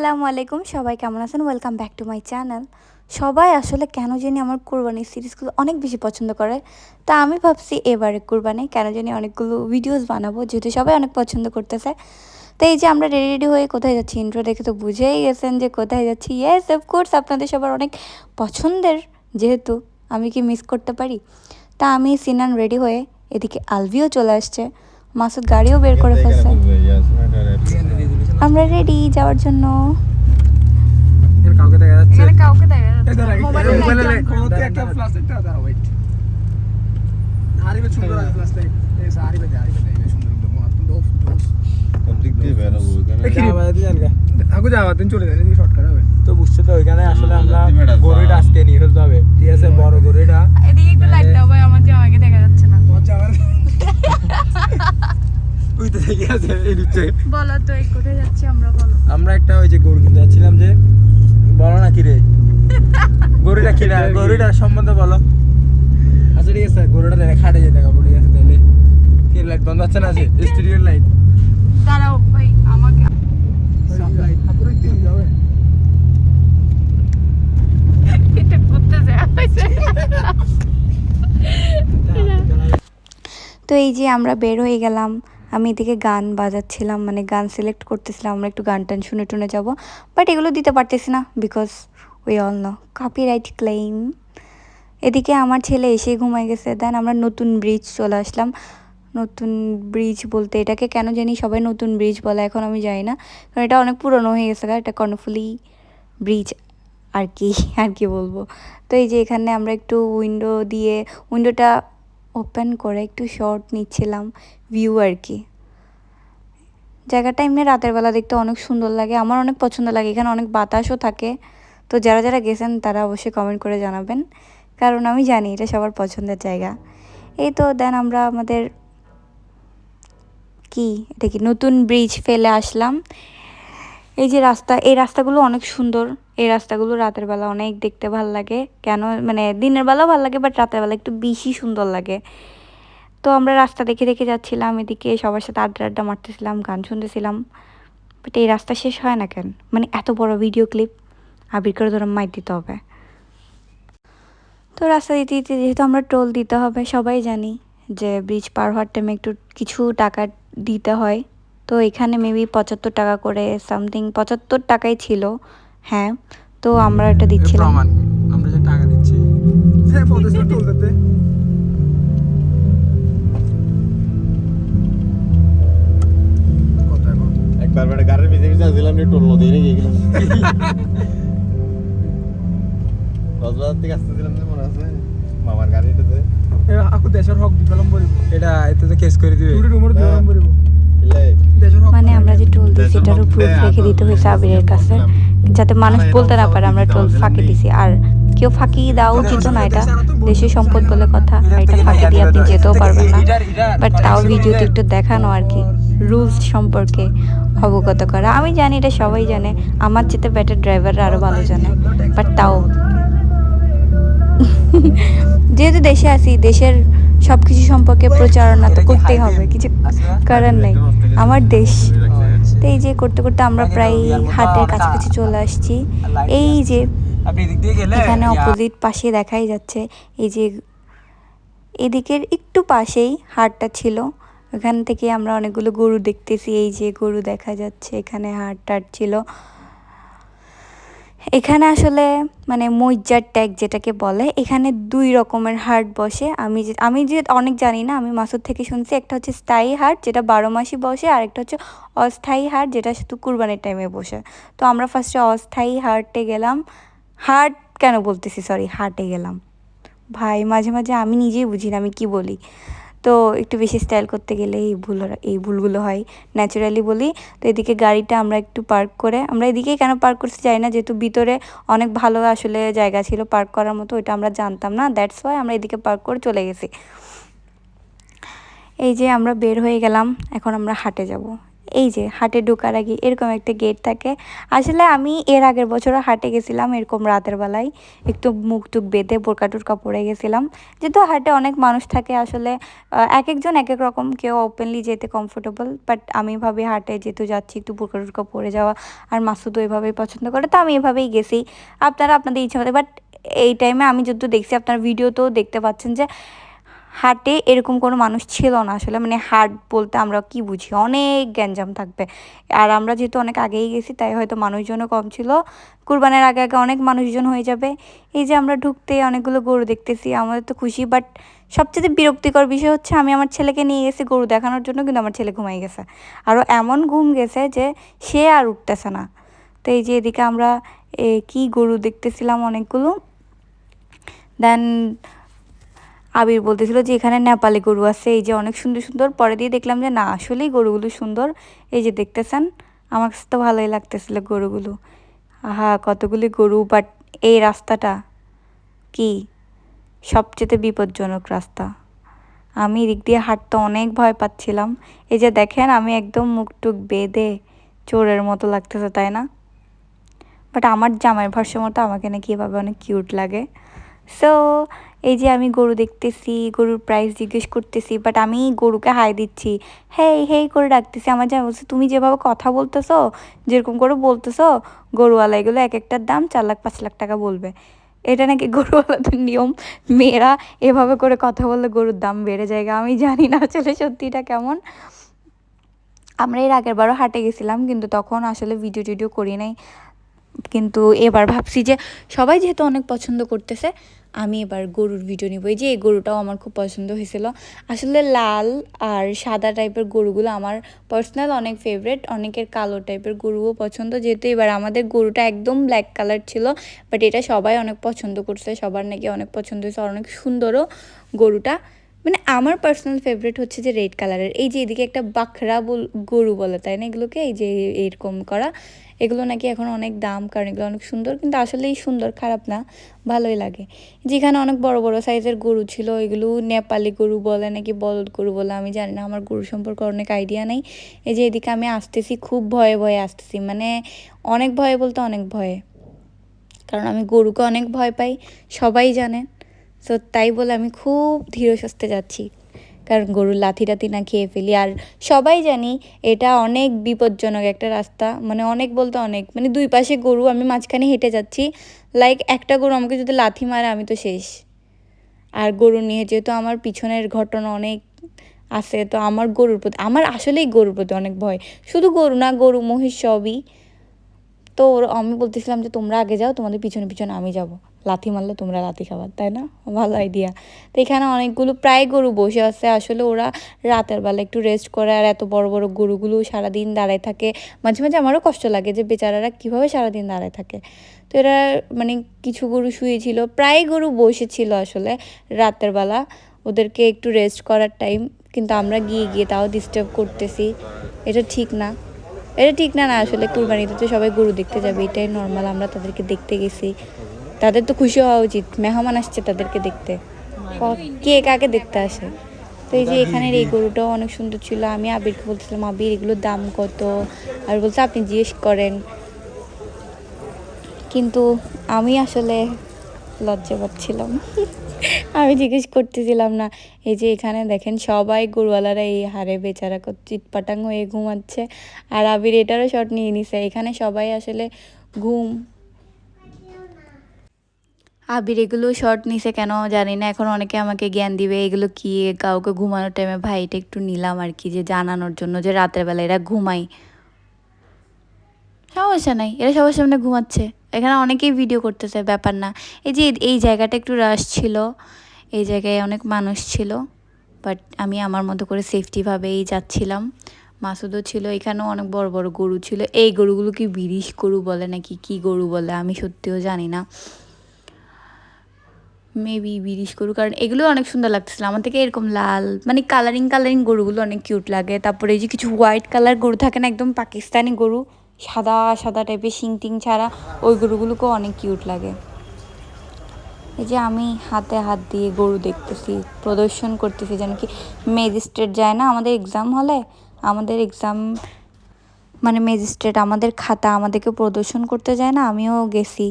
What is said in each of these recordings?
আসসালামু আলাইকুম। সবাই কেমন আছেন? Welcome back to my channel সবাই আসলে কেন জানি আমার কোরবানির সিরিজগুলো অনেক বেশি পছন্দ করে। তা আমি ভাবছি এবারে কোরবানি কেন জানি অনেকগুলো ভিডিওস বানাবো যেহেতু সবাই অনেক পছন্দ করতেছে। তো এই যে আমরা রেডি রেডি হয়ে কোথায় যাচ্ছি ইন্ট্রো দেখে তো বুঝেই গেছেন যে কোথায় যাচ্ছি। ইয়েস কোর্স আপনাদের সবার অনেক পছন্দের যেহেতু আমি কি মিস করতে পারি? তা আমি সিনান রেডি হয়ে এদিকে আলভিও চলে আসছে। মাসুদ গাড়িও বের করে ফেলছে। আমরা রেডি যাওয়ার জন্য। কাউকে দেখা যাচ্ছে? এখানে কাউকে দেখা যাচ্ছে। মোবাইলে মোবাইলে। একটা দাঁড়াও ওয়েট আরিবে সুন্দর আছে ফ্লাশ লাইট এই আরিবে দে আরিবে দে সুন্দর একদম দোস দোস আগু যাওয়া দিন চলে যাবে শর্টকাট হবে। তো বুঝছ তো ওইখানে আসলে আমরা গরুটা আজকে নিয়ে ফেলতে হবে। ঠিক আছে বড় গরুটা। এদিকে একটু লাইট দাও ভাই আমার জামাইকে দেখা যাচ্ছে না। তোমার ওই তো দেখে আছে এই নিচে বলো তো এই কোথায় যাচ্ছি আমরা বলো। আমরা একটা ওই যে গরু কিনতে যাচ্ছিলাম যে বলো না কি রে? গরুটা কিনা গরুটার সম্বন্ধে বলো। আচ্ছা ঠিক আছে গরুটা দেখে খাটে যেতে হবে ঠিক আছে তাহলে। কি লাইট বন্ধ হচ্ছে না যে স্টুডিওর লাইট দাঁড়াও ভাই আমাকে সব লাইট ঠাকুরের দিন যাবে এটা করতে যায় হয়েছে তো এই যে আমরা বের হয়ে গেলাম। আমি এদিকে গান বাজাচ্ছিলাম মানে গান সিলেক্ট করতেছিলাম, আমরা একটু গান টান শুনে টুনে যাব। বাট এগুলো দিতে পারতেছি না because we all know copyright claim এদিকে আমার ছেলে এসে ঘুমায় গেছে। দেন আমরা নতুন ব্রিজ চলে আসলাম। নতুন ব্রিজ বলতে এটাকে কেন জানি সবাই নতুন ব্রিজ বলে, এখন আমি জানি না। কারণ এটা অনেক পুরনো হয়ে গেছে এটা কর্ণফুলি ব্রিজ আর কি আর কি বলব। তো এই যে এখানে আমরা একটু উইন্ডো দিয়ে উইন্ডোটা ওপেন করে একটু শর্ট নিচ্ছিলাম ভিউ আর কি। জায়গাটা এমনি রাতের বেলা দেখতে অনেক সুন্দর লাগে, আমার অনেক পছন্দ লাগে, এখানে অনেক বাতাসও থাকে। তো যারা যারা গেছেন তারা অবশ্যই কমেন্ট করে জানাবেন, কারণ আমি জানি এটা সবার পছন্দের জায়গা। এই তো দেন আমরা আমাদের কি, এটা কি, নতুন ব্রিজ ফেলে আসলাম। এই যে রাস্তা, এই রাস্তাগুলো অনেক সুন্দর। এই রাস্তাগুলো রাতের বেলা অনেক দেখতে ভালো লাগে। কেন? মানে দিনের বেলাও ভালো লাগে বাট রাতের বেলা একটু বেশি সুন্দর লাগে। তো আমরা রাস্তা দেখে দেখে যাচ্ছিলাম, এদিকে সবার সাথে আড্ডা আড্ডা মারতেছিলাম, গান শুনতেছিলাম। বাট এই রাস্তা শেষ হয় না কেন? মানে এত বড় ভিডিও ক্লিপ আবির করে ধরে মাইর দিতে হবে। তো রাস্তা দিতে দিতে যেহেতু আমরা টোল দিতে হবে, সবাই জানি যে ব্রিজ পার হওয়ার টাইমে একটু কিছু টাকা দিতে হয়। তো এখানে মেবি পঁচাত্তর টাকা করে সামথিং পঁচাত্তর টাকাই ছিল হ্যাঁ তো আমরা এটা দিচ্ছিলাম। আমরা যে টাকা দিচ্ছি। হ্যাঁ একবার গাড়ির আসছিলাম টোল নিয়ে গেলাম। কক্সবাজার থেকে আসতেছিলাম যে মনে আছে মামার গাড়িটাতে। এ আকু দেশের হক দিলাম বলিব। এটা এতে কেস করে দিবে। রুমের দিলাম বলিব। মানে আমরা যে টোল দিই সেটারও প্রুফ রেখে দিতে হয়েছে আবিরের কাছে। যাতে মানুষ বলতে না পারে আমরা টোল ফাঁকি দিছি। আর কেউ ফাঁকি দেওয়া উচিত না এটা। দেশের সম্পদ বলে কথা এটা ফাঁকি দিয়ে আপনি যেতেও পারবেন না। বাট তাও ভিডিওতে একটু দেখানো আর কি। রুলস সম্পর্কে অবগত করা। আমি জানি এটা সবাই জানে। আমার যেতে বেটার ড্রাইভাররা আরও ভালো জানে। বাট তাও। যেহেতু দেশে আছি দেশের সব কিছু সম্পর্কে প্রচারণা তো করতেই হবে কিছু করার নেই। আমার দেশ। তো এই যে করতে করতে আমরা প্রায় হাটের কাছাকাছি চলে আসছি। এই যে আপনি এদিক দিয়ে গেলে এখানে অপোজিট পাশে দেখাই যাচ্ছে। এই যে এদিকের একটু পাশেই হাটটা ছিল। ওখান থেকে আমরা অনেকগুলো গরু দেখতেছি। এই যে গরু দেখা যাচ্ছে এখানে হাট টাট ছিল। এখানে আসলে মানে মইজার ট্যাগ যেটাকে বলে, এখানে দুই রকমের হাট বসে। আমি যে আমি যে অনেক জানি না, আমি মাসুদ থেকে শুনছি, একটা হচ্ছে স্থায়ী হাট যেটা বারো মাসই বসে, আর একটা হচ্ছে অস্থায়ী হাট যেটা শুধু কুরবানির টাইমে বসে। তো আমরা ফার্স্টে অস্থায়ী হাটে গেলাম। হাট কেন বলতেছি? সরি হাটে গেলাম। ভাই, মাঝে মাঝে আমি নিজেই বুঝি না আমি কি বলি। তো একটু বেশি স্টাইল করতে গেলে এই ভুল এই ভুলগুলো হয়। ন্যাচারালি বলি, তো এদিকে গাড়িটা আমরা একটু পার্ক করে, আমরা এদিকেই কেন পার্ক করতে যাই না? যেহেতু ভিতরে অনেক ভালো আসলে জায়গা ছিল পার্ক করার মতো, ওইটা আমরা জানতাম না। দ্যাটস ওয়াই আমরা এদিকে পার্ক করে চলে গেছি। এই যে আমরা বের হয়ে গেলাম, এখন আমরা হাটে যাব। এই যে হাটে ঢোকার আগে এরকম একটা গেট থাকে। আসলে আমি এর আগের বছরও হাটে গেছিলাম এরকম রাতের বেলায়। একটু মুখ টুক বেঁধে বোরকা টুরকা পরে গেছিলাম। যেহেতু হাটে অনেক মানুষ থাকে আসলে এক একজন এক এক রকম কেউ ওপেনলি যেতে কমফোর্টেবল বাট আমি ভাবি হাটে যেহেতু যাচ্ছি একটু বোরকা টুরকা পরে যাওয়া, আর মাসুদও এভাবেই পছন্দ করে, তো আমি এভাবেই গেছি। আপনারা আপনাদের ইচ্ছা মতো বাট এই টাইমে আমি যত দেখছি, আপনার ভিডিওতেও দেখতে পাচ্ছেন যে হাটে এরকম কোনো মানুষ ছিল না আসলে। মানে হাট বলতে আমরা কি বুঝি? অনেক গ্যাঞ্জাম থাকবে। আর আমরা যেহেতু অনেক আগেই গেছি, তাই হয়তো মানুষজনও কম ছিল। কুরবানের আগে আগে অনেক মানুষজন হয়ে যাবে। এই যে আমরা ঢুকতে অনেকগুলো গরু দেখতেছি, আমাদের তো খুশি। বাট সবচেয়ে বিরক্তিকর বিষয় হচ্ছে, আমি আমার ছেলেকে নিয়ে গেছি গরু দেখানোর জন্য, কিন্তু আমার ছেলে ঘুমাই গেছে। আরও এমন ঘুম গেছে যে সে আর উঠতেছে না। তো এই যে এদিকে আমরা কি গরু দেখতেছিলাম অনেকগুলো। দেন আবির বলতেছিল যে, এখানে নেপালি গরু আছে। এই যে অনেক সুন্দর সুন্দর। পরে দিয়ে দেখলাম যে, না, আসলেই গরুগুলো সুন্দর। এই যে দেখতেছেন, আমার কাছে তো ভালোই লাগতেছিল গরুগুলো। আহা, কতগুলি গরু বাট এই রাস্তাটা কি? সবচেয়ে বিপজ্জনক রাস্তা। আমি এদিক দিয়ে হাঁটতে অনেক ভয় পাচ্ছিলাম। এই যে দেখেন, আমি একদম মুখ টুক বেঁধে চোরের মতো লাগতেছে, তাই না? বাট আমার জামাই মতো আমাকে নাকি এভাবে অনেক কিউট লাগে। সো এই যে আমি গরু দেখতেছি, গরুর প্রাইস জিজ্ঞেস করতেছি বাট আমি গরুকে হাই দিচ্ছি। হেই হেই করে ডাকতেছি, আমার জামাই বলছে, তুমি যেভাবে কথা বলতেছো, যেরকম করে বলতেছো গরুওয়ালা এগুলো এক একটার দাম চার লাখ, পাঁচ লাখ টাকা বলবে। এটা নাকি গরুওয়ালাদের নিয়ম? মেয়েরা এভাবে করে কথা বললে গরুর দাম বেড়ে যায় আমি জানি না আসলে সত্যিটা কেমন। আমরা এর আগের বারও হাটে গেছিলাম, কিন্তু তখন আসলে ভিডিও টিডিও করি নাই। কিন্তু এবার ভাবছি যে সবাই যেহেতু অনেক পছন্দ করতেছে আমি এবার গরুর ভিডিও নিব। এই যে এই গরুটাও আমার খুব পছন্দ হয়েছিল। আসলে লাল আর সাদা টাইপের গরুগুলো আমার পার্সোনাল অনেক ফেভারেট অনেকের কালো টাইপের গরুও পছন্দ। যেহেতু এবার আমাদের গরুটা একদম ব্ল্যাক কালার ছিল বাট এটা সবাই অনেক পছন্দ করছে, সবার নাকি অনেক পছন্দ হয়েছে, অনেক সুন্দরও গরুটা। মানে আমার পার্সোনাল ফেভারিট হচ্ছে যে রেড কালারের এই যে এদিকে একটা বাখরা বল গরু বলে, তাই না এগুলোকে? এই যে এরকম করা। এগুলো নাকি এখন অনেক দাম, কারণ এগুলো অনেক সুন্দর, কিন্তু আসলেই সুন্দর, খারাপ না, ভালোই লাগে। যেখানে অনেক বড় বড় সাইজের গরু ছিল, এগুলো নেপালি গরু বলে নাকি বলদ গরু বলে, আমি জানি না, আমার গরু সম্পর্কে অনেক আইডিয়া নেই। এই যে এদিকে আমি আসতেছি, খুব ভয়ে ভয়ে আসতেছি মানে অনেক ভয়ে বলতে অনেক ভয়ে। কারণ আমি গরুকে অনেক ভয় পাই, সবাই জানে। সো তাই বলে আমি খুব ধীরে সুস্থে যাচ্ছি। কারণ গরুর লাথি টাথি না খেয়ে ফেলি। আর সবাই জানি এটা অনেক বিপজ্জনক একটা রাস্তা। মানে অনেক বলতে অনেক। মানে দুই পাশে গরু, আমি মাঝখানে হেঁটে যাচ্ছি। লাইক একটা গরু আমাকে যদি লাথি মারে, আমি তো শেষ। আর গরু নিয়ে যেহেতু আমার পিছনের ঘটনা অনেক আছে, তো আমার গরুর প্রতি, আমার আসলেই গরুর প্রতি অনেক ভয়। শুধু গরু না, গরু, মহিষ সবই। তো আমি বলতেছিলাম যে তোমরা আগে যাও, তোমাদের পিছনে পিছনে আমি যাব। লাথি মারলে তোমরা লাথি খাবার তাই না? ভালো আইডিয়া তো এখানে অনেকগুলো, প্রায় গরু বসে আছে। আসলে ওরা রাতের বেলা একটু রেস্ট করে আর এত বড় বড় গরুগুলো সারাদিন দাঁড়ায় থাকে। মাঝে মাঝে আমারও কষ্ট লাগে যে বেচারারা কীভাবে সারাদিন দাঁড়ায় থাকে। তো এরা মানে কিছু গরু শুয়েছিল, প্রায় গরু বসেছিল আসলে রাতের বেলা। ওদেরকে একটু রেস্ট করার টাইম কিন্তু আমরা গিয়ে গিয়ে তাও ডিস্টার্ব করতেছি। এটা ঠিক না। এটা ঠিক না না, আসলে কুরবানিতে তো সবাই গরু দেখতে যাবে, এটাই নর্মাল আমরা তাদেরকে দেখতে গেছি। তাদের তো খুশি হওয়া উচিত। মেহমান আসছে তাদেরকে দেখতে। কে কাকে দেখতে আসে? তো এই যে এখানের এই গরুটাও অনেক সুন্দর ছিল। আমি আবিরকে বলছিলাম আবির এগুলোর দাম কত? আর বলছে আপনি জিজ্ঞেস করেন। কিন্তু আমি আসলে লজ্জা পাচ্ছিলাম। আমি জিজ্ঞেস করতেছিলাম না। এই যে এখানে দেখেন সবাই গরুওয়ালারা এই হারে বেচারা কত চিৎপাটাং হয়ে ঘুমাচ্ছে। আর আবির এটারও শট নিয়ে নিছে। এখানে সবাই আসলে ঘুম আবির, এগুলো শর্ট নিছে কেন জানি না। এখন অনেকে আমাকে জ্ঞান দিবে, এগুলো কি? কাউকে ঘুমানোর টাইমে ভাইটা একটু নিলাম আর কি, যে জানানোর জন্য, যে রাতের বেলা এরা ঘুমাই সমস্যা নাই, এরা সবার সামনে ঘুমাচ্ছে। এখানে অনেকেই ভিডিও করতেছে, ব্যাপার না। এই যে, এই জায়গাটা একটু রাশ ছিল, এই জায়গায় অনেক মানুষ ছিল বাট আমি আমার মতো করে সেফটিভাবেই যাচ্ছিলাম। মাসুদও ছিল, এখানেও অনেক বড় বড় গরু ছিল। এই গরুগুলো কি বিরিশ গরু বলে নাকি কি গরু বলে, আমি সত্যিও জানি না। মেবি বিরিশ গরু, কারণ এগুলো অনেক সুন্দর লাগতেছিল। আমার থেকে এরকম লাল মানে কালারিং কালারিং গরুগুলো অনেক কিউট লাগে। তারপরে এই যে কিছু হোয়াইট কালার গরু থাকে না, একদম পাকিস্তানি গরু, সাদা সাদা টাইপের শিং টিং ছাড়া, ওই গরুগুলোকেও অনেক কিউট লাগে। এই যে আমি হাতে হাত দিয়ে গরু দেখতেছি, প্রদর্শন করতেছি, যেন কি ম্যাজিস্ট্রেট যায় না আমাদের এক্সাম হলে? আমাদের এক্সাম মানে ম্যাজিস্ট্রেট আমাদের খাতা আমাদেরকে প্রদর্শন করতে যায় না, আমিও গেছি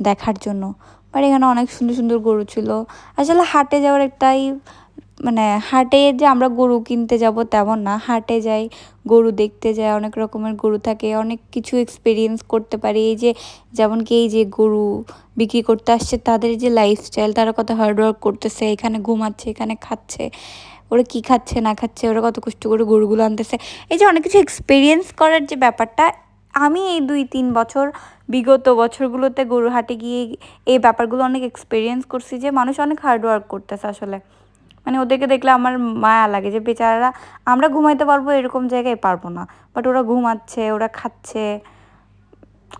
দেখার জন্য। বাট এখানে অনেক সুন্দর সুন্দর গরু ছিল। আসলে হাটে যাওয়ার একটাই মানে হাটে যে আমরা গরু কিনতে যাব তেমন না। হাটে যাই, গরু দেখতে যাই, অনেক রকমের গরু থাকে, অনেক কিছু এক্সপিরিয়েন্স করতে পারি। এই যে, যেমন কি এই যে গরু বিক্রি করতে আসছে, তাদের যে লাইফস্টাইল তারা কত হার্ডওয়ার্ক করতেছে, এখানে ঘুমাচ্ছে, এখানে খাচ্ছে, ওরা কি খাচ্ছে, না খাচ্ছে, ওরা কত কষ্ট করে গরুগুলো আনতেছে। এই যে অনেক কিছু এক্সপিরিয়েন্স করার যে ব্যাপারটা আমি এই দুই তিন বছর, বিগত বছরগুলোতে গরু হাটে গিয়ে এই ব্যাপারগুলো অনেক এক্সপিরিয়েন্স করছি যে মানুষ অনেক হার্ডওয়ার্ক করতেছে আসলে। মানে ওদেরকে দেখলে আমার মায়া লাগে যে বেচারারা, আমরা ঘুমাইতে পারব এরকম জায়গায় পারব না। বাট ওরা ঘুমাচ্ছে, ওরা খাচ্ছে।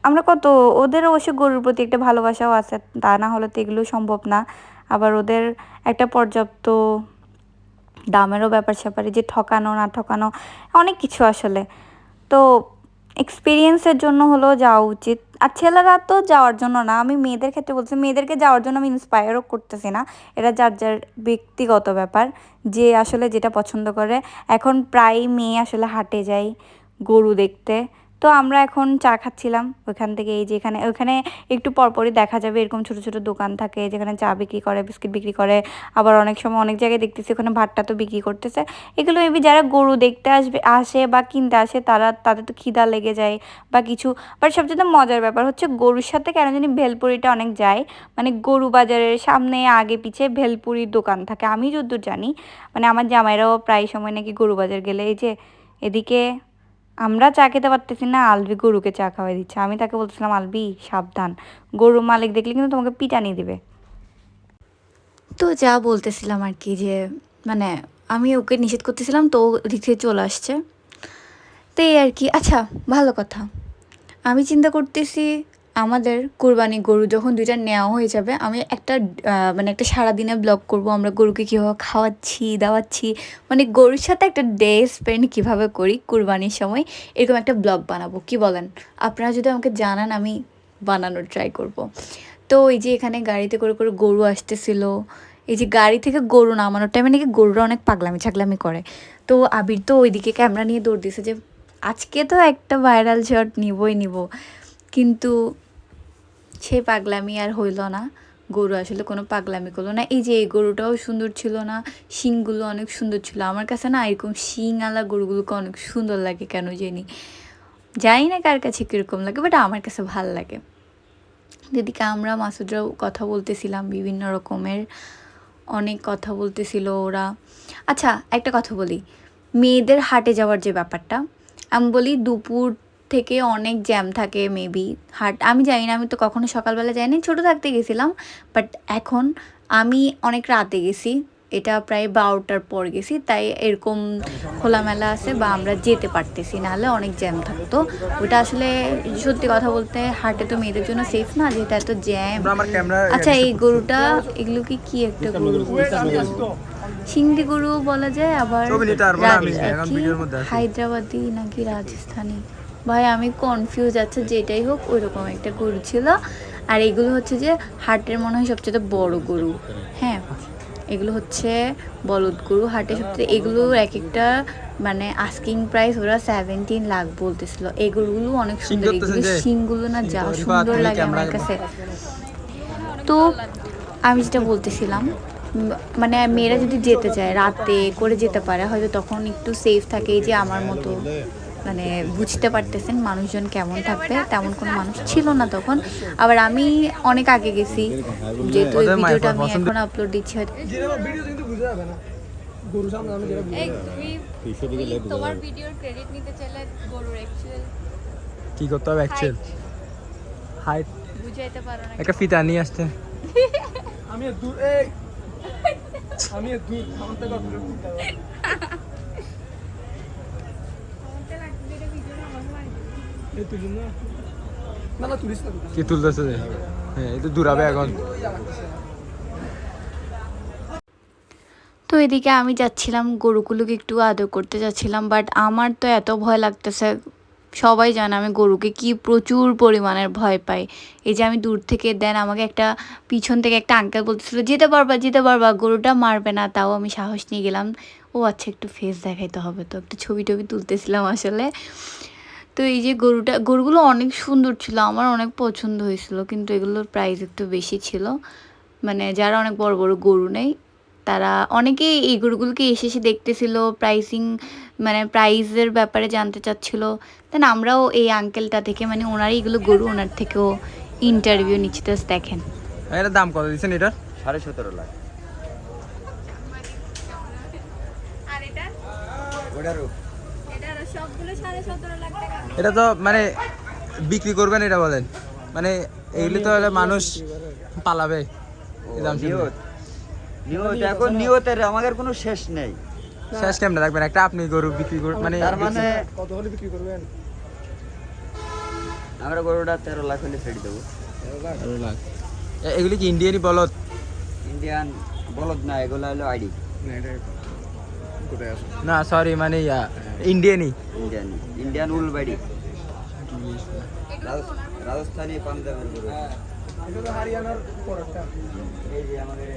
আমরা কত, ওদের অবশ্য গরুর প্রতি একটা ভালোবাসাও আছে, তা না হলে তো এগুলো সম্ভব না। আবার ওদের একটা পর্যাপ্ত দামেরও ব্যাপার স্যাপারে যে ঠকানো, না ঠকানো, অনেক কিছু আসলে। তো এক্সপিরিয়েন্সের জন্য হলো যাওয়া উচিত। আর ছেলেরা তো যাওয়ার জন্য না। আমি মেয়েদের ক্ষেত্রে বলছি, মেয়েদেরকে যাওয়ার জন্য আমি ইন্সপায়ারও করতেছি না। এটা যার যার ব্যক্তিগত ব্যাপার। যে আসলে যেটা পছন্দ করে। এখন প্রায় মেয়ে আসলে হাটে যায় গরু দেখতে। তো আমরা এখন চা খাচ্ছিলাম। ওইখান থেকে এই যে এখানে ওখানে একটু পরপরই দেখা যাবে এরকম ছোট ছোট দোকান থাকে যেখানে চা বিক্রি করে, বিস্কিট বিক্রি করে। আবার অনেক সময় অনেক জায়গায় দেখতেছি ওখানে ভাতটা তো বিক্রি করতেছে। এগুলো মেবি যারা গরু দেখতে আসবে, আসে বা কিনতে আসে তারা, তাদের তো খিদা লেগে যায় বা কিছু। বাট সবচেয়ে মজার ব্যাপার হচ্ছে গরুর সাথে কেন জানি ভেলপুরিটা অনেক যায়। মানে গরু বাজারের সামনে, আগে, পিছে ভেলপুরির দোকান থাকে। আমি যদ্দূর জানি মানে আমার জামাইরাও প্রায় সময় নাকি গরু বাজার গেলে এই যে এদিকে আমরা চা খেতে পারতেছি না, আলবি গরুকে চা খাওয়াই দিচ্ছে। আমি তাকে বলতেছিলাম, আলবি, সাবধান। গরু মালিক দেখলে কিন্তু তোমাকে পিটা নিয়ে দিবে। তো যা বলতেছিলাম আর কি যে মানে আমি ওকে নিষেধ করতেছিলাম, তো ও চলে আসছে। তো এই আর কি। আচ্ছা ভালো কথা। আমি চিন্তা করতেছি আমাদের কুরবানি গরু যখন দুইটা নেওয়া হয়ে যাবে, আমি একটা মানে একটা সারাদিনে ব্লগ করব, আমরা গরুকে কীভাবে খাওয়াচ্ছি, দাওয়াচ্ছি মানে গরুর সাথে একটা ডে স্পেন্ড কীভাবে করি কুরবানির সময়, এরকম একটা ব্লগ বানাবো। কি বলেন? আপনারা যদি আমাকে জানান, আমি বানানোর ট্রাই করব। তো এই যে এখানে গাড়িতে করে করে গরু আসতেছিল, এই যে গাড়ি থেকে গরু নামানোর টাইমে নাকি গরুরা অনেক পাগলামি ছাগলামি করে। তো আবির তো ওইদিকে ক্যামেরা নিয়ে দৌড় দিছে যে, আজকে তো একটা ভাইরাল শট নিবই নিব। কিন্তু সে পাগলামি আর হইল না। গরু আসলে কোনো পাগলামি করল না। এই যে এই গরুটাও সুন্দর ছিল না, শিংগুলো অনেক সুন্দর ছিল। আমার কাছে না এরকম শিংওয়ালা গরুগুলোকে অনেক সুন্দর লাগে, কেন জানি। জানি না কার কাছে কীরকম লাগে বাট আমার কাছে ভালো লাগে। যেদিকে আমরা মাসুদরাও কথা বলতেছিলাম, বিভিন্ন রকমের অনেক কথা বলতেছিল ওরা। আচ্ছা একটা কথা বলি। মেয়েদের হাটে যাওয়ার যে ব্যাপারটা, আমি বলি দুপুর থেকে অনেক জ্যাম থাকে মেবি হাট আমি জানি না আমি তো কখনো সকালবেলা যাইনি ছোটো থাকতে গেছিলাম বাট এখন আমি অনেক রাতে গেছি এটা প্রায় বারোটার পর গেছি তাই এরকম খোলামেলা আছে বা আমরা যেতে পারতেছি নাহলে অনেক জ্যাম থাকতো। ওটা আসলে সত্যি কথা বলতে হাটে তো মেয়েদের জন্য সেফ না যেটা এত জ্যাম আচ্ছা এই গরুটা এগুলো কি কি একটা গরু? সিংড়ি গরু বলা যায় আবার ছবি নিতে পারব না আমি, রাজ- এখন কি? ভিডিওর মধ্যে আছি। হায়দ্রাবাদি নাকি রাজস্থানি? ভাই আমি কনফিউজ আছে যেটাই হোক ওইরকম একটা গরু ছিল। আর এগুলো হচ্ছে যে হাটের মনে হয় সবচেয়ে বড় গরু। হ্যাঁ এগুলো হচ্ছে বলদ গরু হাটে সবচেয়ে এগুলো এক একটা মানে আস্কিং প্রাইস ওরা সেভেন্টিন লাখ বলতেছিল। এই গরুগুলো অনেক সুন্দর এগুলো শিংগুলো না যা সুন্দর লাগে আমার কাছে। তো আমি যেটা বলতেছিলাম মানে মেয়েরা যদি যেতে চায় রাতে করে যেতে পারে হয়তো তখন একটু সেফ থাকে যে আমার মতো। মানে বুঝতে পারতেছেন মানুষজন কেমন থাকবে তেমন কোনো মানুষ ছিল না তখন। আবার আমি অনেক আগে গেছি যেহেতু এই ভিডিওটা আমি এখন আপলোড দিচ্ছি হয়তো ভিডিও কিন্তু বুঝে যাবে না গরু সামনে আমি যেটা বুঝে যাবে। তোমার ভিডিওর ক্রেডিট নিতে চাইলে গরুর অ্যাকচুয়াল কি করতে হবে অ্যাকচুয়াল হাইট বুঝাইতে পারো না একটা ফিতা নিয়ে আসতে। আমি দূর এই! আমি দূর আমার থেকে দূরে ঘুরতে হবে। এই তুলুন না না না তুলিস না তুলিস না। কি তুলতেছে যে? হ্যাঁ তো দূরাবে এখন। তো এদিকে আমি যাচ্ছিলাম, গরুগুলোকে একটু আদর করতে যাচ্ছিলাম বাট আমার তো এত ভয় লাগতেছে। সবাই জানে আমি গরুকে কি প্রচুর পরিমাণের ভয় পাই। এই যে আমি দূর থেকে দেন, আমাকে একটা পিছন থেকে একটা আঙ্কেল বলতেছিল, যেতে পারবা যেতে পারবা, গরুটা মারবে না। তাও আমি সাহস নিয়ে গেলাম। ও আচ্ছা একটু ফেস দেখাইতে হবে তো, একটু ছবি টবি তুলতেছিলাম আসলে। তো এই যে গরুটা গরুগুলো অনেক সুন্দর ছিল আমার অনেক পছন্দ হয়েছিল কিন্তু এগুলোর প্রাইস একটু বেশি ছিল। মানে যারা অনেক বড় বড় গরু নেই তারা অনেকেই এই গরুগুলোকে এসে এসে দেখতেছিল প্রাইসিং মানে প্রাইসের ব্যাপারে জানতে চাচ্ছিল। দেন আমরাও এই আঙ্কেলটা থেকে মানে ওনারই এগুলো গরু ওনার থেকেও ইন্টারভিউ নিচ্ছি তো দেখেন। দাম কত দিচ্ছেন এটার? সাড়ে সতেরো লাখ। ওটারও। সবগুলো সাড়ে সতেরো লাখ টাকা। এটা তো মানে বিক্রি করবেন এটা বলেন। মানে এগুলি তো হলে মানুষ পালাবে। নিয়ত। এখন নিয়তের আমাদের কোনো শেষ নেই। শেষ কেমনে রাখবেন? একটা আপনি গরু বিক্রি করবেন মানে তার মানে কত হলে বিক্রি করবেন? আমরা গরুটা তেরো লাখ হলে ছেড়ে দেবো। তেরো লাখ? এগুলি কি ইন্ডিয়ানি বলদ? ইন্ডিয়ান বলদ না এগুলো হলো আইডি। না সরি মানে ইয়া। ইন্ডিয়ানি ইন্ডিয়ান ইন্ডিয়ান উল বাড়ি রাজস্থানি পাঞ্জাবের গরু। প্রোডাক্টটা এই যে আমাদের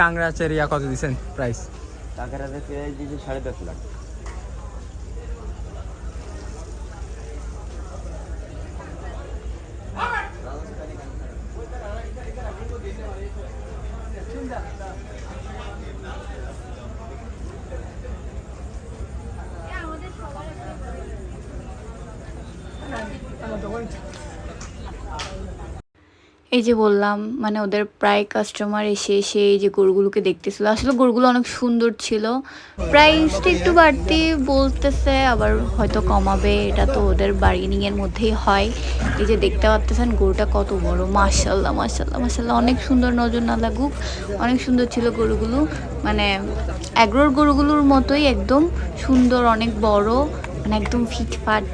কাংড়া চেরিয়া কত দিচ্ছেন প্রাইস কাঁকড়াতে প্রাইস দিয়েছে সাড়ে দশ লাখ। এই যে বললাম মানে ওদের প্রায় কাস্টমার এসে এসে এই যে গরুগুলোকে দেখতেছিল। আসলে গরুগুলো অনেক সুন্দর ছিল। প্রাইসটা একটু বাড়তি বলতেছে, আবার হয়তো কমাবে। এটা তো ওদের বার্গেনিং এর মধ্যেই হয়। এই যে দেখতে পাচ্তেছেন, গরুটা কত বড়। মাশাল্লাহ মাশাল্লাহ মাশাল্লাহ অনেক সুন্দর নজর না লাগুক, অনেক সুন্দর ছিল গরুগুলো। মানে অ্যাগ্রোর গরুগুলোর মতোই একদম সুন্দর, অনেক বড় মানে একদম ফিটফাট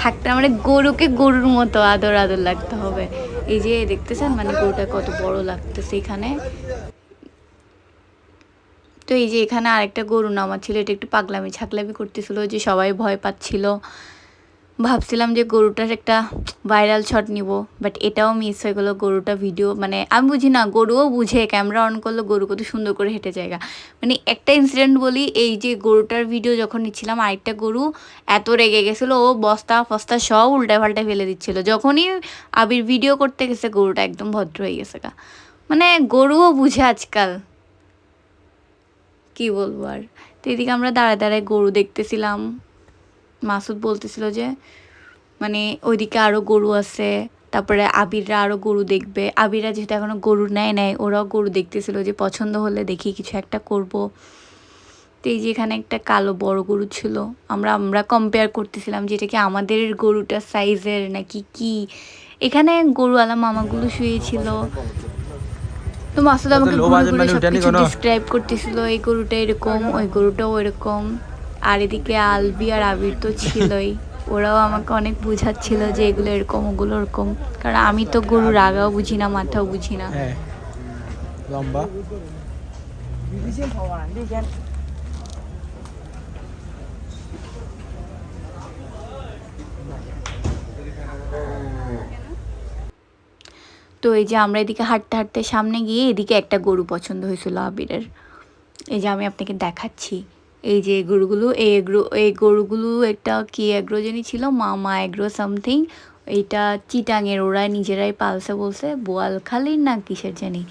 থাকতে। মানে গরুকে গরুর মতো আদর আদর লাগতে হবে। এই যে দেখতেছেন মানে গরুটা কত বড় লাগতেছে এখানে। তো এই যে এখানে আরেকটা গরু নামা ছিল এটা একটু পাগলামি ছাগলামি করতেছিল যে সবাই ভয় পাচ্ছিল। ভাবছিলাম যে গরুটার একটা ভাইরাল শট নিব বাট এটাও মিস হয়ে গেলো গরুটা ভিডিও মানে আমি বুঝি না, গরুও বুঝে ক্যামেরা অন করল, গরু কত সুন্দর করে হেঁটে জায়গা। মানে একটা ইনসিডেন্ট বলি, এই যে গরুটার ভিডিও যখন নিচ্ছিলাম, আরেকটা গরু এত রেগে গেছিল, ও বস্তা ফস্তা সব উল্টা পাল্টা ফেলে দিচ্ছিল। যখনই আবির ভিডিও করতে গেছে, গরুটা একদম ভদ্র হয়ে গেছে গা। মানে গরুও বুঝে আজকাল। কি বলব আর? তো এদিকে আমরা দাঁড়ায় দাঁড়ায় গরু দেখতেছিলাম। মাসুদ বলতেছিল যে মানে ওইদিকে আরও গরু আছে তারপরে আবিররা আরও গরু দেখবে। আবিররা যেহেতু এখনও গরু নেয় নেয় ওরাও গরু দেখতেছিল যে পছন্দ হলে দেখি কিছু একটা করব। তো এই যে এখানে একটা কালো বড় গরু ছিল আমরা আমরা কম্পেয়ার করতেছিলাম যে এটা কি আমাদের গরুটার সাইজের নাকি কি? এখানে গরুওয়ালা মামাগুলো শুয়েছিল। তো মাসুদ আমাকে ঘুরে মানে সবকিছু ডিসক্রাইব করতেছিল এই গরুটা এরকম ওই গরুটাও এরকম। আর এদিকে আলবি আর আবির তো ছিলই। ওরাও আমাকে অনেক বুঝাচ্ছিল যে এগুলো এরকম ওগুলো ওরকম। কারণ আমি তো গরুর আগাও বুঝি না মাথাও বুঝি না। হ্যাঁ। লম্বা। তো এই যে আমরা এদিকে হাঁটতে হাঁটতে সামনে গিয়ে এদিকে একটা গরু পছন্দ হয়েছিল আবিরের। এই যে আমি আপনাকে দেখাচ্ছি। এই যে গরুগুলো, এই এগ্রো, এই গরুগুলো একটা কি এগ্রো জানি ছিল? মামা এগ্রো সামথিং। এইটা চিটাঙের ওরা নিজেরাই পালছে বলছে বোয়ালখালির না কিসের জানি।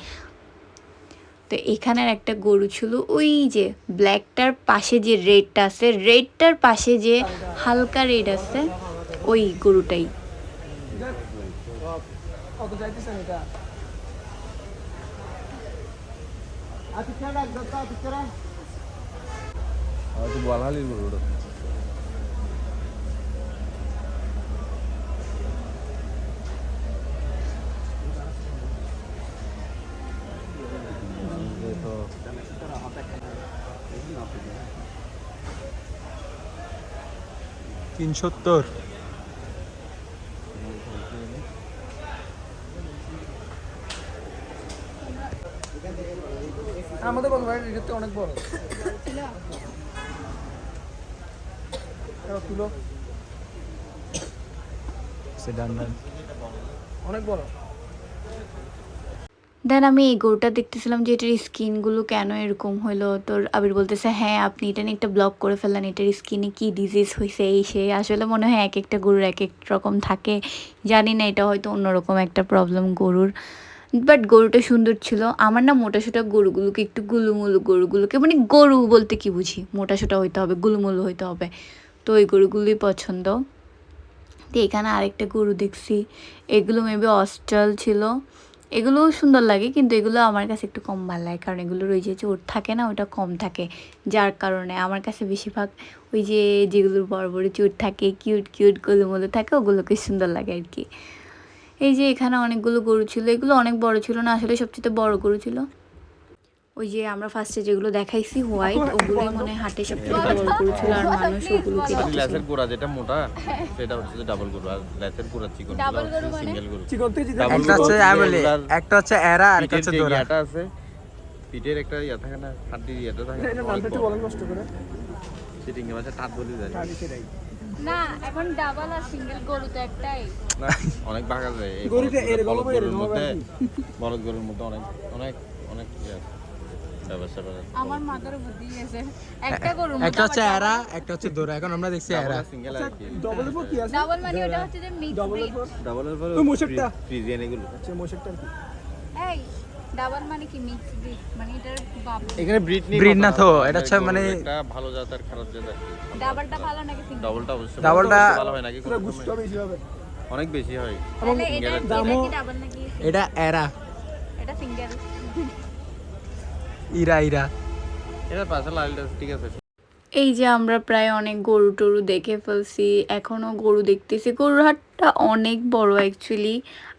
তো এখানের একটা গরু ছিল, ওই যে ব্ল্যাকটার পাশে যে রেডটা আছে, রেডটার পাশে যে হালকা রেড আছে, ওই গরুটাই। এটা হয়তো বলহালির গরু ওটা। তিন সত্তর আমাদের বল ভাই এটা অনেক বড়। তুলো অনেক বড়। দেন আমি এই গরুটা দেখতেছিলাম যে এটার স্কিনগুলো কেন এরকম হলো তোর আবির বলতেছে হ্যাঁ আপনি এটা নিয়ে একটা ব্লক করে ফেললেন এটার স্কিনে কি ডিজিজ হয়েছে এই সে। আসলে মনে হয় এক একটা গরুর এক এক রকম থাকে। জানি না এটা হয়তো অন্যরকম একটা প্রবলেম গরুর। বাট গরুটা সুন্দর ছিল। আমার না মোটা সোটা গরুগুলোকে একটু গুলুমুলু গরুগুলোকে মানে গরু বলতে কি বুঝি? মোটা সোটা হইতে হবে গুলুমুলু হইতে হবে। তো ওই গরুগুলোই পছন্দ। তো এখানে আরেকটা গরু দেখছি। এগুলো মেবি অস্ট্রাল ছিল। এগুলোও সুন্দর লাগে, কিন্তু এগুলো আমার কাছে একটু কম ভালো লাগে। কারণ এগুলোর ওই যে চোট থাকে না, ওটা কম থাকে। যার কারণে আমার কাছে বেশিরভাগ ওই যে যেগুলোর বড় বড় চোট থাকে কিউট কিউট গোলুমোলো থাকে, ওগুলোকে সুন্দর লাগে আর কি এই যে এখানে অনেকগুলো গরু ছিল। এগুলো অনেক বড় ছিল না? আসলে সবচেয়ে বড় গরু ছিল? ওই যে আমরা ফার্স্টে যেগুলো দেখাইছি হোয়াইট ওগুলোই মনে হাটে সবচেয়ে বড় গরু ছিল আর মানুষ দেখতেছিল। লেসের গোড়া যেটা মোটা সেটা হচ্ছে ডাবল গরু আর লেসের গোড়া চিকন সিঙ্গেল গরু চিকন থেকে যেটা একটা হচ্ছে একটা হচ্ছে এরা আর একটা পিঠের হচ্ছে দোরা। ইয়াটা আছে পিঠের একটা ইয়া থাকে না হাড্ডির ইয়াটা থাকে এটা নামটা একটু বলেন কষ্ট করে। সিটিং এ টাট বলি যায়। না এখন ডাবল আর সিঙ্গেল গরু তো একটাই। না অনেক ভাগা যায় গরুটা এরকম গরুর মধ্যে বলদ গরুর মধ্যে অনেক অনেক অনেক ইয়ে আছে। আমার মাথার বুদ্ধি গেছে। একটা গরু একটা হচ্ছে এরা একটা হচ্ছে দোরা এখন আমরা দেখছি এরা। সিঙ্গেল আর কি। ডবলের পর কি আছে? ডাবল মানে ওটা হচ্ছে যে মিক্স ডবলের পর ডাবলের পরে ওই মোষকটা। ফ্রিজিয়ান এগুলো। আচ্ছা মোশকটা কি। এই ডাবল মানে কি মিক্স ব্রিড মানে এটার বাপ। এখানে ব্রিড Breed না তো, এটা হচ্ছে মানে- একটা ভালো জাত আর খারাপ জাত আর ডাবলটা ভালো নাকি সিঙ্গেল ডাবলটা অবশ্যই ডাবলটা- ভালো হয় নাকি পুরো বেশি হবে। অনেক বেশি হয়। এটা এটা ডাবল নাকি এটা এরা। এটা সিঙ্গেল ইরা ইরা। এটা পাশে লাইলটা ঠিক আছে। এই যে আমরা প্রায় অনেক গরু টরু দেখে ফেলছি এখনও গরু দেখতেছি। গরুর হাটটা অনেক বড় অ্যাকচুয়ালি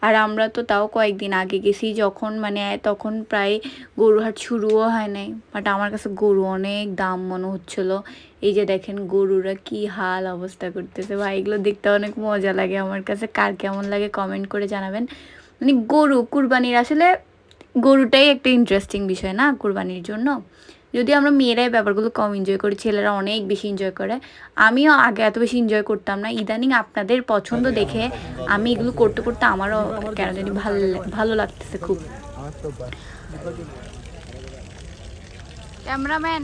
আর আমরা তো তাও কয়েকদিন আগে গেছি যখন মানে তখন প্রায় গরু হাট শুরুও হয় নাই। বাট আমার কাছে গরু অনেক দাম মনে হচ্ছিল। এই যে দেখেন গরুরা কি হাল অবস্থা করতেছে। ভাই এগুলো দেখতে অনেক মজা লাগে আমার কাছে। কার কেমন লাগে কমেন্ট করে জানাবেন। মানে গরু কুরবানির আসলে গরুটাই একটা ইন্টারেস্টিং বিষয় না কুরবানির জন্য? যদি আমরা মেয়েরাই ব্যাপারগুলো কম এনজয় করি ছেলেরা অনেক বেশি এনজয় করে। আমিও আগে এত বেশি এনজয় করতাম না। ইদানিং আপনাদের পছন্দ দেখে আমি এগুলো করতে করতে আমারও কেন জানি ভালো ভালো লাগতেছে খুব। ক্যামেরাম্যান।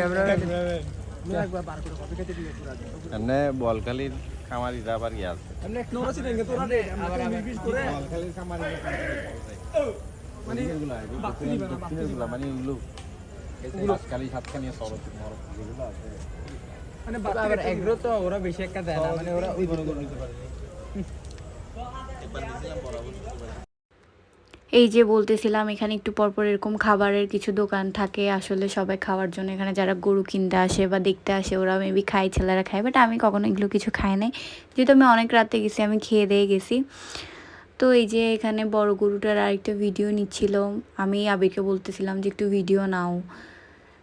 একবার বার করে কপি কেটে দিয়ে পুরো এনে বলখালির খামারিরা আবার ইয়ে আছে করে। বলখালির খামারিরা মানে মানে এগুলো আজকালি সাতখানি সরব মরব যেগুলো আছে। মানে আবার বাকরি তো ওরা বেশি একটা দেয় না মানে ওরা ওই বড় নিতে পারে। এই যে বলতেছিলাম, এখানে একটু পরপর এরকম খাবারের কিছু দোকান থাকে। আসলে সবাই খাওয়ার জন্য এখানে যারা গরু কিনতে আসে বা দেখতে আসে ওরা মেবি খায়, ছেলেরা খায়। বাট আমি কখনো এগুলো কিছু খাই নাই। যেহেতু আমি অনেক রাতে গেছি, আমি খেয়ে দিয়ে গেছি। তো এই যে এখানে বড় গরুটার আরেকটা ভিডিও নিচ্ছিল। আমি আবিরকে বলতেছিলাম যে, একটু ভিডিও নাও।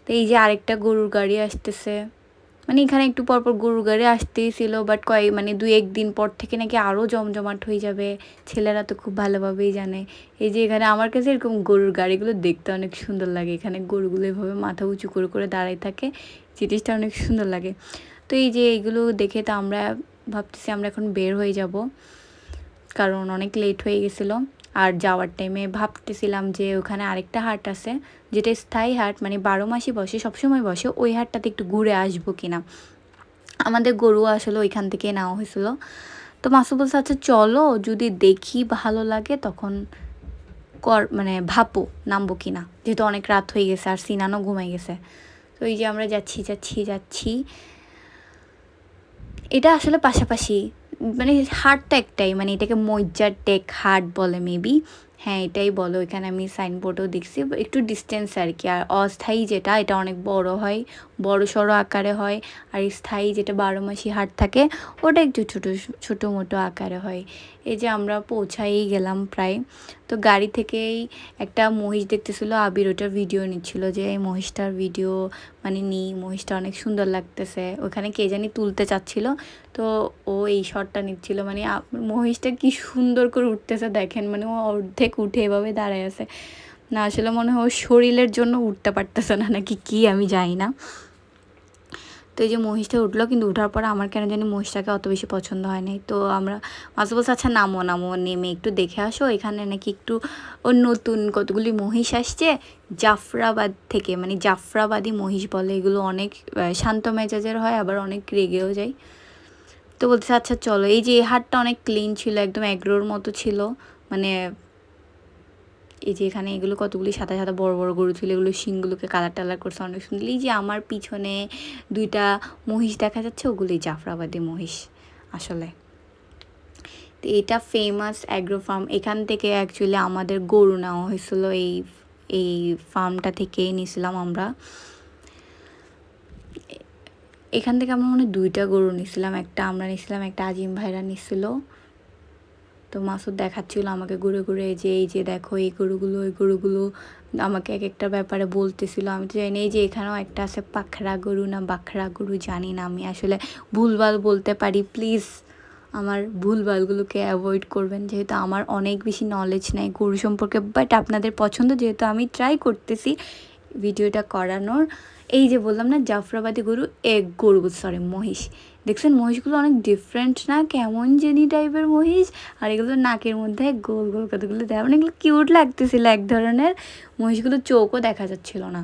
তো এই যে আরেকটা গরুর গাড়ি আসতেছে। মানে এখানে একটু পরপর গরুর গাড়ি আসতেই ছিল বাট কয়েক মানে দুই একদিন পর থেকে নাকি আরও জমজমাট হয়ে যাবে। ছেলেরা তো খুব ভালোভাবেই জানে। এই যে এখানে আমার কাছে এরকম গরুর গাড়িগুলো দেখতে অনেক সুন্দর লাগে। এখানে গরুগুলো এভাবে মাথা উঁচু করে করে দাঁড়ায় থাকে, জিনিসটা অনেক সুন্দর লাগে। তো এই যে এইগুলো দেখে তো আমরা ভাবতেছি আমরা এখন বের হয়ে যাব, কারণ অনেক লেট হয়ে গেছিল। আর যাওয়ার টাইমে ভাবতেছিলাম যে ওখানে আরেকটা হাট আছে, যেটা স্থায়ী হাট মানে বারো মাসই বসে, সবসময় বসে, ওই হাটটাতে একটু ঘুরে আসব কিনা। আমাদের গরু আসলে ওইখান থেকে নেওয়া হয়েছিল। তো মাসু বলছে আচ্ছা চলো, যদি দেখি ভালো লাগে তখন কর মানে ভাবো নামবো কিনা। যেহেতু অনেক রাত হয়ে গেছে আর সিনানও ঘুমাই গেছে। তো এই যে আমরা যাচ্ছি যাচ্ছি যাচ্ছি। এটা আসলে পাশাপাশি মানে হাটটা একটাই মানে এটাকে মজ্জার টেক হাট বলে মেবি হ্যাঁ এটাই বলো, এখানে আমি সাইনবোর্ডও দেখছি। একটু ডিস্টেন্স আর কি, আর অস্থায়ী যেটা, এটা অনেক বড় হয়, বড় সড়ো আকারে হয়, আর স্থায়ী যেটা বারো মাসি হাট থাকে, ওটা একটু ছোটো ছোটো মোটো আকারে হয়। এই যে আমরা পৌঁছাই গেলাম প্রায়। তো গাড়ি থেকেই একটা মহিষ দেখতেছিল, আবির ওটার ভিডিও নিচ্ছিল যে, এই মহিষটার ভিডিও মানে নিই, মহিষটা অনেক সুন্দর লাগতেছে। ওখানে কে জানি তুলতে চাচ্ছিল, তো ও এই শটটা নিচ্ছিল। মানে মহিষটা কি সুন্দর করে উঠতেছে দেখেন মানে ও অর্ধেক উঠে এভাবে দাঁড়ায় আছে। না, আসলে মনে হয় ওর শরীরের জন্য উঠতে পারতেছে না, নাকি কি আমি জানি না। তো এই যে মহিষটা উঠল, কিন্তু উঠার পর আমার কেন জানি মহিষটাকে অত বেশি পছন্দ হয় নাই। তো আমরা মাসু বলছে আচ্ছা নামো নামো, নেমে একটু দেখে আসো। এখানে নাকি একটু ও নতুন কতগুলি মহিষ আসছে। জাফরাবাদ থেকে মানে জাফরাবাদী মহিষ বলে। এগুলো অনেক শান্ত মেজাজের হয়, আবার অনেক রেগেও যায়। তো বলতেছে আচ্ছা চলো। এই যে এই হাটটা অনেক ক্লিন ছিল, একদম এগ্রোর মতো ছিল। মানে এই যে এখানে এগুলো কতগুলি সাদা সাদা বড় বড় গরু ছিল, এগুলো শিংগুলোকে কালার টালার করছে অনেক সুন্দর। এই যে আমার পিছনে দুইটা মহিষ দেখা যাচ্ছে ওগুলি জাফরাবাদী মহিষ আসলে। তো এটা ফেমাস অ্যাগ্রো ফার্ম এখান থেকে অ্যাকচুয়ালি আমাদের গরু নেওয়া হয়েছিল, এই এই ফার্মটা থেকেই নিয়েছিলাম আমরা। এখান থেকে আমরা মনে দুইটা গরু নিয়েছিলাম, একটা আমরা নিয়েছিলাম, একটা আজিম ভাইরা নিছিল তো মাসুদ দেখাচ্ছিল আমাকে ঘুরে ঘুরে যে, এই যে দেখো, এই গরুগুলো, ওই গরুগুলো। আমাকে এক একটা ব্যাপারে বলতেছিল। আমি তো জানি, এই যে এখানেও একটা আছে পাখরা গরু না বাখরা গরু, জানি না আমি। আসলে ভুলভাল বলতে পারি, প্লিজ আমার ভুলভালগুলোকে অ্যাভয়েড করবেন। যেহেতু আমার অনেক বেশি নলেজ নেই গরু সম্পর্কে বাট আপনাদের পছন্দ, যেহেতু আমি ট্রাই করতেছি ভিডিওটা করানোর। এই যে বললাম না, জাফরাবাদী গরু এক গরু সরি মহিষ। দেখছেন, মহিষগুলো অনেক ডিফারেন্ট না? কেমন জেনি টাইপের মহিষ। আর এগুলো নাকের মধ্যে গোল গোল কতগুলো দেয়। মানে এগুলো কিউট লাগতেছিল এক ধরনের। মহিষগুলো চোখও দেখা যাচ্ছিল না।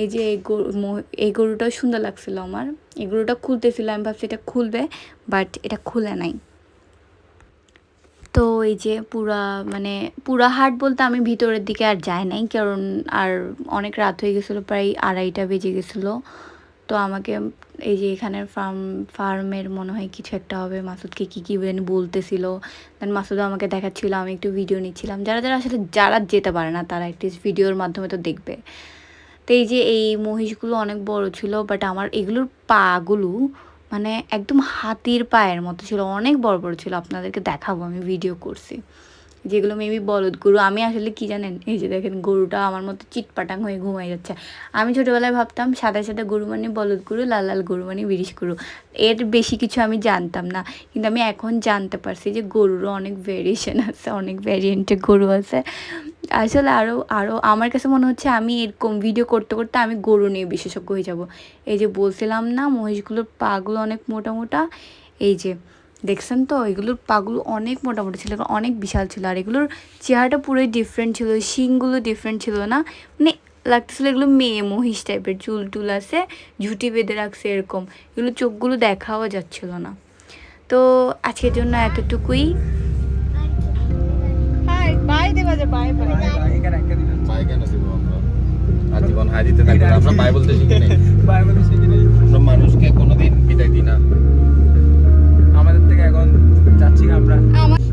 এই যে এই গরু এই গরুটাও সুন্দর লাগছিল আমার। এই গরুটা খুলতেছিল, আমি ভাবছি এটা খুলবে বাট এটা খুলে নাই। তো এই যে পুরা মানে পুরা হাট বলতে আমি ভিতরের দিকে আর যাই নাই, কারণ আর অনেক রাত হয়ে গেছিল, প্রায় আড়াইটা বেজে গেছিল। তো আমাকে এই যে এখানের ফার্ম ফার্মের মনে হয় কিছু একটা হবে। মাসুদকে কী কী যেন বলতেছিল। দেন মাসুদও আমাকে দেখাচ্ছিল, আমি একটু ভিডিও নিচ্ছিলাম। যারা যারা আসলে, যারা যেতে পারে না, তারা একটি ভিডিওর মাধ্যমে তো দেখবে। তো এই যে এই মহিষগুলো অনেক বড় ছিল বাট আমার এগুলোর পাগুলো মানে একদম হাতির পায়ের মতো ছিল। অনেক বড় বড় ছিল। আপনাদেরকে দেখাবো, আমি ভিডিও করছি। যেগুলো মেবি বলদ গরু। আমি আসলে কি জানেন? এই যে দেখেন, গরুটা আমার মতো চিটপাটাং হয়ে ঘুমাই যাচ্ছে। আমি ছোটোবেলায় ভাবতাম, সাদা সাদা গরু মানে বলদ গরু, লাল লাল গরু মানে বিরিশ গরু। এর বেশি কিছু আমি জানতাম না। কিন্তু আমি এখন জানতে পারছি যে গরুরও অনেক ভেরিয়েশন আছে, অনেক ভ্যারিয়েন্টের গরু আছে। আসলে আরও আরও আমার কাছে মনে হচ্ছে আমি এরকম ভিডিও করতে করতে আমি গরু নিয়ে বিশেষজ্ঞ হয়ে যাব। এই যে বলছিলাম না, মহিষগুলোর পাগুলো অনেক মোটা মোটা। এই যে দেখছেন তো? এগুলোর পাগুলো অনেক মোটামুটি ছিল অনেক বিশাল ছিল। আর এগুলোর চেহারাটা পুরোই ডিফারেন্ট ছিল শিংগুলো ডিফারেন্ট ছিল না? মানে লাগতেছিল এগুলো মেয়ে মহিষ টাইপের চুল টুল আছে ঝুটি বেঁধে রাখছে এরকম। এগুলো চোখগুলো দেখাও যাচ্ছিল না। তো আজকের জন্য এতটুকুই। কেন শিখব আমরা? আজীবন হাই দিতে থাকব আমরা পাই বলতে শিখি নাই। বাইবেলে শিখি নেই। আমরা মানুষকে কোনোদিন বিদায় দিই না। আমরা